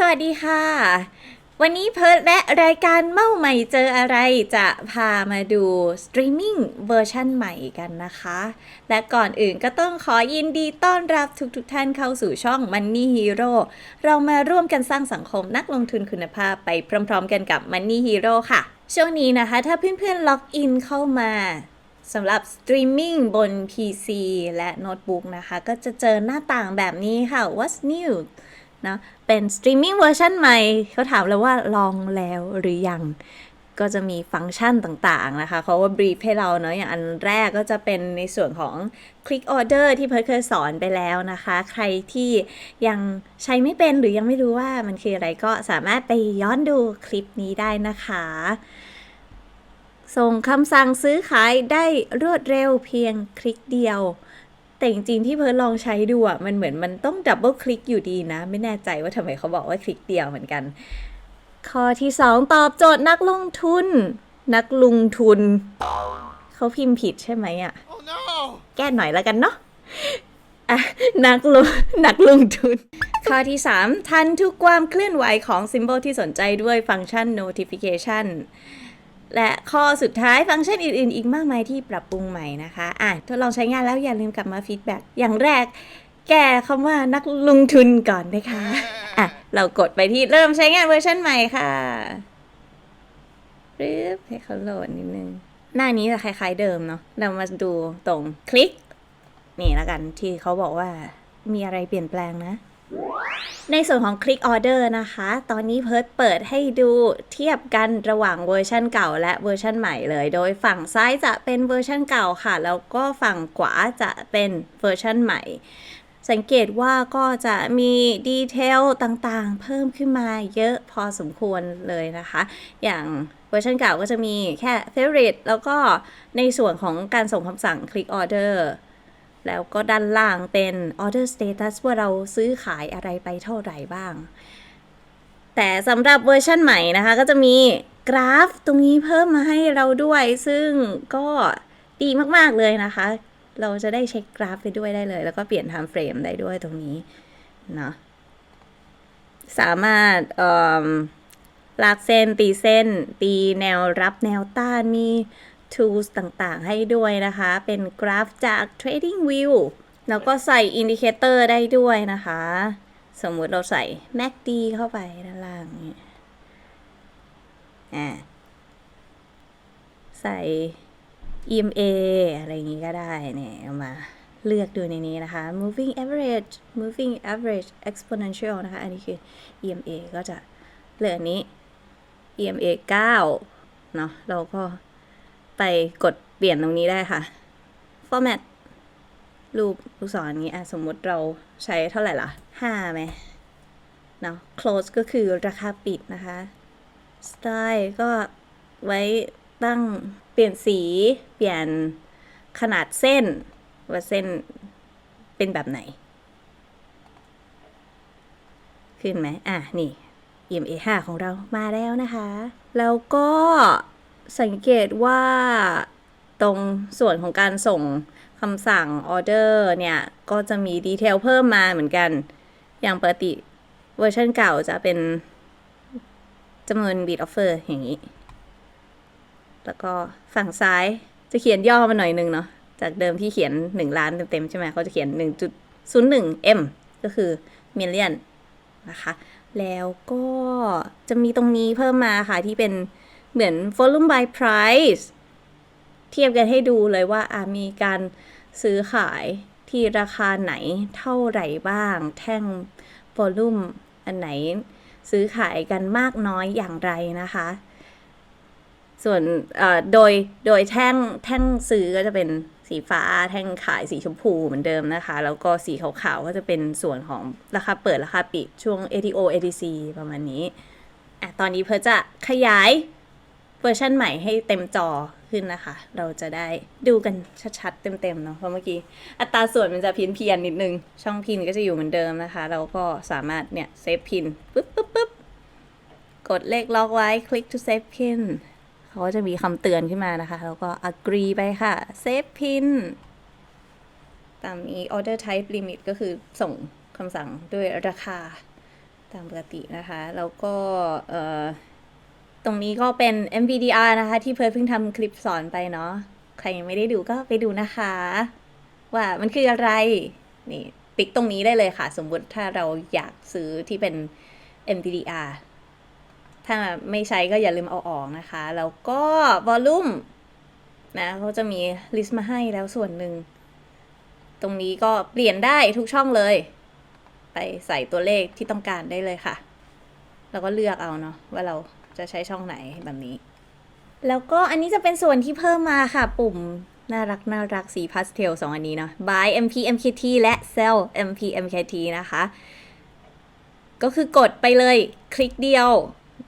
สวัสดีค่ะ วันนี้เพิร์ดและรายการเม้าใหม่เจออะไรจะพามาดูสตรีมมิ่งเวอร์ชันใหม่กันนะคะ และก่อนอื่นก็ต้องขอยินดีต้อนรับทุกๆทท่านเข้าสู่ช่อง Money Hero เรามาร่วมกันสร้างสังคมนักลงทุนคุณภาพไปพร้อมๆกันกับ Money Hero ค่ะ ช่วงนี้นะคะ ถ้าเพื่อนๆล็อกอินเข้ามาสำหรับสตรีมมิ่งบน PC และโน้ตบุ๊กนะคะ ก็จะเจอหน้าต่างแบบนี้ค่ะ What's new นะเป็นสตรีมมิ่งเวอร์ชันใหม่เขาถามเราว่าลองแล้วหรือยัง ก็จะมีฟังก์ชันต่างๆนะคะเขาว่าบรีฟให้เราเนาะอย่างอันแรกก็จะเป็นในส่วนของ Click Order ที่เพิร์เคยสอนไปแล้วนะคะ ใครที่ยังใช้ไม่เป็นหรือยังไม่รู้ว่ามันคืออะไรก็สามารถไปย้อนดูคลิปนี้ได้นะคะส่งคำสั่งซื้อขายได้รวดเร็วเพียงคลิกเดียว แต่จริงๆที่เพิร์ลลองใช้ดูอะมันเหมือนมันต้องดับเบิลคลิกอยู่ดีนะ ไม่แน่ใจว่าทำไมเขาบอกว่าคลิกเดียวเหมือนกัน ข้อที่ 2 ตอบโจทย์นักลงทุน นักลงทุน เขาพิมพ์ผิดใช่ไหมอะ Oh no! แก้หน่อยแล้วกันเนาะอะนักลงนักลงทุน ข้อที่ 3 ทันทุกความเคลื่อนไหวของซิมโบลที่สนใจด้วยฟังก์ชัน notification และข้อสุดท้ายฟังก์ชันอื่น ๆ อีกมากมายที่ปรับปรุงใหม่นะคะอะทดลองใช้งานแล้วอย่าลืมกลับมาฟีดแบ็กอย่างแรก แก้คำว่านักลงทุนก่อนนะคะอะเรากดไปที่เริ่มใช้งานเวอร์ชันใหม่ค่ะรึบให้เขาโหลดนิดนึง หน้านี้จะคล้าย ๆเดิมเนาะเรามาดูตรงคลิก นี่แล้วกันที่เขาบอกว่ามีอะไรเปลี่ยนแปลงนะ ในส่วนของ Click Order นะคะ ตอนนี้เพิร์ดเปิดให้ดูเทียบกันระหว่างเวอร์ชันเก่าและเวอร์ชันใหม่เลย โดยฝั่งซ้ายจะเป็นเวอร์ชันเก่าค่ะ แล้วก็ฝั่งขวาจะเป็นเวอร์ชันใหม่ สังเกตว่าก็จะมีดีเทลต่างๆ เพิ่มขึ้นมาเยอะพอสมควรเลยนะคะ อย่างเวอร์ชันเก่าก็จะมีแค่ favorite แล้วก็ในส่วนของการส่งคำสั่ง click order แล้วก็ด้านล่างเป็น order status ว่าเราซื้อขายอะไรไปเท่าไหร่บ้าง แต่สำหรับเวอร์ชันใหม่นะคะ ก็จะมีกราฟตรงนี้เพิ่มมาให้เราด้วย ซึ่งก็ดีมาก ๆ เลยนะคะ เราจะได้เช็คกราฟไปด้วยได้เลย แล้วก็เปลี่ยน time frame ได้ด้วยตรงนี้เนาะสามารถลากเส้นตีเส้น ตีแนวรับแนวต้านมี tools ต่างๆ ให้ด้วยนะคะ เป็นกราฟจาก trading view แล้วก็ใส่อินดิเคเตอร์ได้ด้วยนะคะ สมมุติเราใส่ MACD เข้าไปด้านล่างเนี่ยอ่าใส่ EMA อะไรอย่างงี้ก็ได้เนี่ยเอามาเลือกดูในนี้นะคะ moving average moving average exponential นะคะ อันนี้คือ EMA ก็จะเลือกอันนี้ EMA 9 เนาะเราก็ ไปกดเปลี่ยนตรงนี้ได้ค่ะ format รูปลูกศรอย่างนี้อะสมมติเราใช้เท่าไหร่ล่ะ5ไหมเนาะ close ก็คือราคาปิดนะคะ style ก็ไว้ตั้งเปลี่ยนสี เปลี่ยนขนาดเส้น ว่าเส้นเป็นแบบไหน ขึ้นไหมอะ นี่ EMA 5ของเรามาแล้วนะคะ แล้วก็ สังเกตว่าตรงส่วนของการส่งคำสั่งออเดอร์เนี่ย ก็จะมีดีเทลเพิ่มมาเหมือนกัน อย่างปกติเวอร์ชันเก่าจะเป็นจำนวน bid offer อร์อย่างนี้ แล้วก็ฝั่งซ้ายจะเขียนย่อมาหน่อยนึงเนาะ จากเดิมที่เขียน 1 ล้านเต็มๆใช่ไหมเขาจะเขียน 1.01 m ก็คือ million นะคะ แล้วก็จะมีตรงนี้เพิ่มมาค่ะที่เป็น เหมือน volume by price เทียบกันให้ดูเลยว่ามีการซื้อขายที่ราคาไหนเท่าไหร่บ้าง แท่ง volume อันไหนซื้อขายกันมากน้อยอย่างไรนะคะ ส่วนโดยโดยแท่งแท่งซื้อก็จะเป็นสีฟ้าแท่งขายสีชมพูเหมือนเดิมนะคะ แล้วก็สีขาวๆก็จะเป็นส่วนของราคาเปิดราคาปิดช่วง ATO ATC ประมาณนี้อะตอนนี้เพื่อจะขยาย วอร์ชันใหม่ให้เต็มจอขึ้นนะคะ เราจะได้ดูกันชัดๆ เต็มๆเนาะเพราะเมื่อกี้อัตราส่วนมันจะพี้ยนเพียนนิดนึง ช่องพินก็จะอยู่เหมือนเดิมนะคะ เราก็สามารถเนี่ยเซฟพินปุ๊บปุ๊บปุ๊บกดเลขล็อกไว้คลิก to save pin เขาก็จะมีคำเตือนขึ้นมานะคะ แล้วก็ agree ไปค่ะ save pin ตามนี้ order type limit ก็คือส่งคำสั่งด้วยราคาตามปกตินะคะ แล้วก็เอ่อ ตรงนี้ก็เป็น MVDR นะคะ ที่เพิร์ทเพิ่งทำคลิปสอนไปเนาะ ใครยังไม่ได้ดูก็ไปดูนะคะ ว่ามันคืออะไร นี่ ติ๊กตรงนี้ได้เลยค่ะ สมมติถ้าเราอยากซื้อที่เป็น MVDR ถ้าไม่ใช้ก็อย่าลืมเอาออกนะคะ แล้วก็ volume นะเขาจะมีลิสต์มาให้แล้วส่วนหนึ่ง ตรงนี้ก็เปลี่ยนได้ทุกช่องเลย ไปใส่ตัวเลขที่ต้องการได้เลยค่ะ แล้วก็เลือกเอาเนาะว่าเรา จะใช้ช่องไหนแบบนี้ แล้วก็อันนี้จะเป็นส่วนที่เพิ่มมาค่ะ ปุ่มน่ารักน่ารักสีพาสเทลสองอันนี้เนาะ buy MP MKT และ sell MP MKT นะคะ ก็คือกดไปเลยคลิกเดียว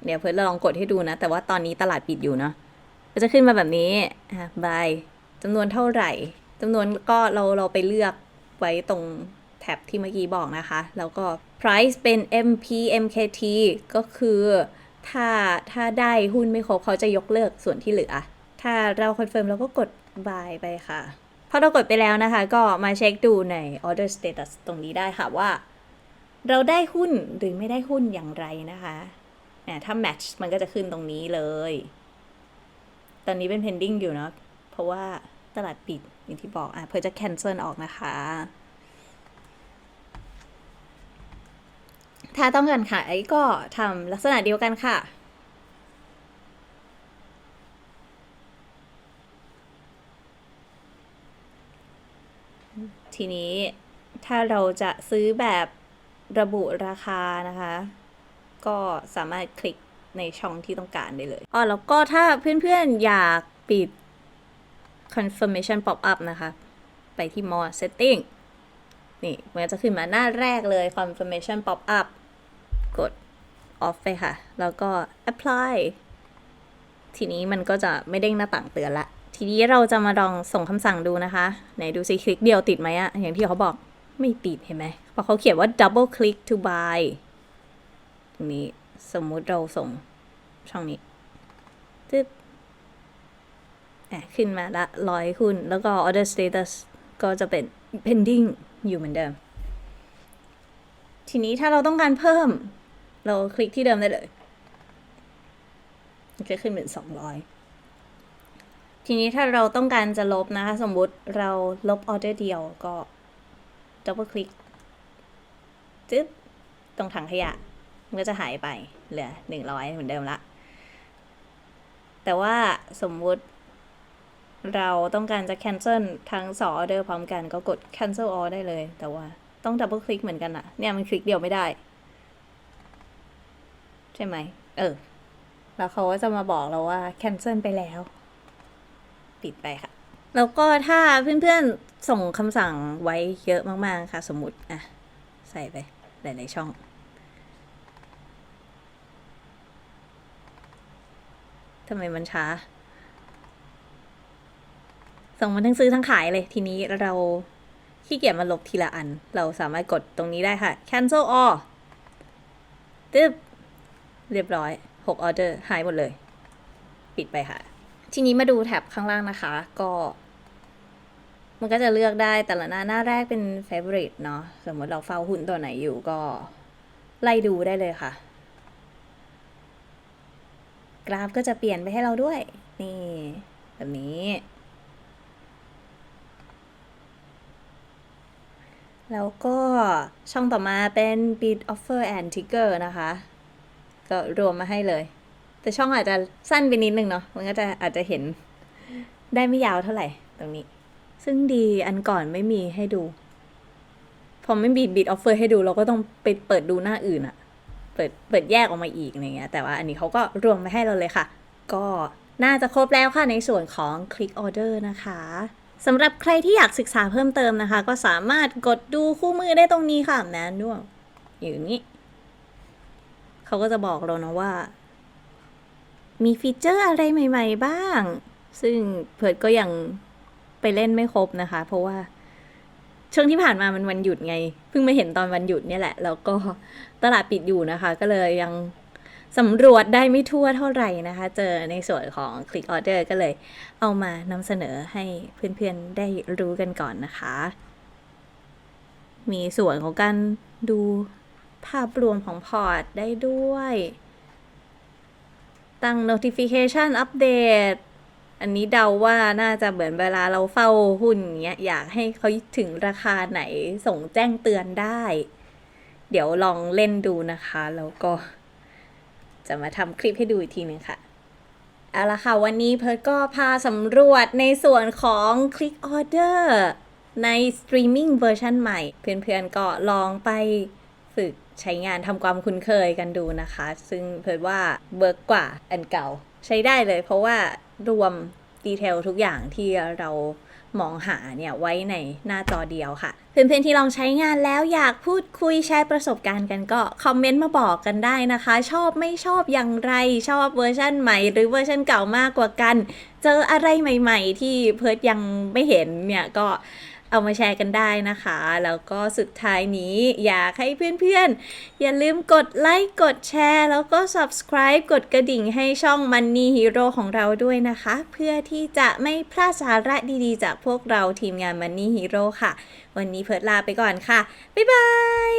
เดี๋ยวเพื่อนลองกดให้ดูนะ แต่ว่าตอนนี้ตลาดปิดอยู่เนาะก็จะขึ้นมาแบบนี้อะ buy จำนวนเท่าไหร่จำนวนก็เราเราไปเลือกไว้ตรงแท็บที่เมื่อกี้บอกนะคะ แล้วก็ price เป็น MP MKT ก็คือ ถ้าถ้าได้หุ้นไม่ครบเขาจะยกเลิกส่วนที่เหลือ ถ้าเราคอนเฟิร์มเราก็กด buy ไปค่ะ พอเรากดไปแล้วนะคะ ก็มาเช็คดูใน order status ตรงนี้ได้ค่ะว่า เราได้หุ้นหรือไม่ได้หุ้นอย่างไรนะคะนีถ้า match มันก็จะขึ้นตรงนี้เลย ตอนนี้เป็น pending อยู่เนาะ เพราะว่าตลาดปิดอย่างที่บอกอะเพื่อจะ cancel ออกนะคะ ถ้าต้องการขายก็ทำลักษณะเดียวกันค่ะ ทีนี้ถ้าเราจะซื้อแบบระบุราคานะคะ ก็สามารถคลิกในช่องที่ต้องการได้เลยอ๋อแล้วก็ถ้าเพื่อนๆอยากปิด confirmation pop up นะคะ ไปที่ more setting นี่มันจะขึ้นมาหน้าแรกเลย confirmation pop up กด off ไปค่ะ แล้วก็ apply ทีนี้มันก็จะไม่เด้งหน้าต่างเตือนละ ทีนี้เราจะมาลองส่งคำสั่งดูนะคะ ไหนดูสิคลิกเดียวติดไหมอะอย่างที่เขาบอกไม่ติดเห็นไหมเพราะเขาเขียนว่า double click to buy ตรงนี้สมมุติเราส่งช่องนี้ตึ๊บอะขึ้นมาละร้อยหุ้นแล้วก็ order status ก็จะเป็น pending อยู่เหมือนเดิม ทีนี้ถ้าเราต้องการเพิ่ม เราคลิกที่เดิมได้เลยมันจะขึ้นเป็นสองร้อยทีนี้ถ้าเราต้องการจะลบนะคะ สมมุติเราลบออเดอร์เดียวก็ double click จึ๊บตรงถังขยะ มันก็จะหายไปเหลือหนึ่งร้อยเหมือนเดิมละ แต่ว่าสมมุติเราต้องการจะ cancel ทั้งสองออเดอร์พร้อมกันก็กด cancel all ได้เลย แต่ว่าต้อง double click เหมือนกันอะเนี่ยมันคลิกเดียวไม่ได้ ใช่ไหม เออ แล้วเขาก็จะมาบอกเราว่า cancel ไปแล้ว ปิดไปค่ะ แล้วก็ถ้าเพื่อนๆ ส่งคำสั่งไว้เยอะมากๆ ค่ะ สมมติ อะ ใส่ไป หลายๆช่องทำไมมันช้า ส่งมาทั้งซื้อทั้งขายเลย ทีนี้เราขี้เกียจมาลบทีละอัน เราสามารถกดตรงนี้ได้ค่ะ cancel all ตึ๊บ เรียบร้อย 6 ออเดอร์หายหมดเลย ปิดไปค่ะ ทีนี้มาดูแท็บข้างล่างนะคะ ก็ มันก็จะเลือกได้แต่ละหน้าหน้าแรกเป็น favorite เนาะสมมติเราเฝ้าหุ้นตัวไหนอยู่ก็ ไล่ดูได้เลยค่ะ กราฟก็จะเปลี่ยนไปให้เราด้วย นี่ แบบนี้ แล้วก็ช่องต่อมาเป็น bid offer and trigger นะคะ ก็รวมมาให้เลย แต่ช่องอาจจะสั้นไปนิดนึงเนาะมันก็จะอาจจะเห็นได้ไม่ยาวเท่าไหร่ตรงนี้ ซึ่งดีอันก่อนไม่มีให้ดูพอไม่มี bid offer ให้ดูเราก็ต้องไปเปิดดูหน้าอื่นอะเปิดเปิดแยกออกมาอีกอะไรเงี้ยแต่ว่าอันนี้เขาก็รวมมาให้เราเลยค่ะ ก็น่าจะครบแล้วค่ะในส่วนของ click order นะคะสำหรับใครที่อยากศึกษาเพิ่มเติมนะคะ ก็สามารถกดดูคู่มือได้ตรงนี้ค่ะแมนนวลอยู่นี้ เขาก็จะบอกเรานะว่า มีฟีเจอร์อะไรใหม่ ๆ บ้าง ซึ่งเพิร์ดก็ยังไปเล่นไม่ครบนะคะ เพราะว่าช่วงที่ผ่านมามันวันหยุดไง เพิ่งมาเห็นตอนวันหยุดเนี่ยแหละ แล้วก็ตลาดปิดอยู่นะคะ ก็เลยยังสำรวจได้ไม่ทั่วเท่าไหร่นะคะ เจอในส่วนของ Click Order ก็เลยเอามานำเสนอให้เพื่อนๆได้รู้กันก่อนนะคะ มีส่วนของการดู ภาพรวมของพอร์ตได้ด้วย ตั้ง notification อัปเดตอันนี้เดาว่าน่าจะเหมือนเวลาเราเฝ้าหุ้นเงี้ยอยากให้เขาถึงราคาไหนส่งแจ้งเตือนได้ เดี๋ยวลองเล่นดูนะคะ แล้วก็ จะมาทำคลิปให้ดูอีกทีหนึงค่ะเอาละค่ะ วันนี้เพิร์ดก็พาสำรวจในส่วนของ Click Order ใน Streaming เวอร์ชันใหม่ เพื่อนๆก็ลองไปฝึก ใช้งานทำความคุ้นเคยกันดูนะคะ ซึ่งเพิดว่าเบิร์กกว่าอันเก่า ใช้ได้เลยเพราะว่ารวมดีเทลทุกอย่างที่เรามองหาเนี่ยไว้ในหน้าจอเดียวค่ะ เพื่อนๆที่ลองใช้งานแล้วอยากพูดคุยแชร์ประสบการณ์กันก็คอมเมนต์มาบอกกันได้นะคะ ชอบไม่ชอบอย่างไร ชอบเวอร์ชันใหม่หรือเวอร์ชันเก่ามากกว่ากัน เจออะไรใหม่ ๆ ที่เพิร์ดยังไม่เห็นเนี่ยก็ เอามาแชร์กันได้นะคะ แล้วก็สุดท้ายนี้อยากให้เพื่อนๆ อย่าลืมกดไลค์กดแชร์ แล้วก็ subscribe กดกระดิ่งให้ช่อง Money Hero ของเราด้วยนะคะ เพื่อที่จะไม่พลาดสาระดีๆ จากพวกเราทีมงาน Money Hero ค่ะ วันนี้เพิร์ดลาไปก่อนค่ะ บ๊ายบาย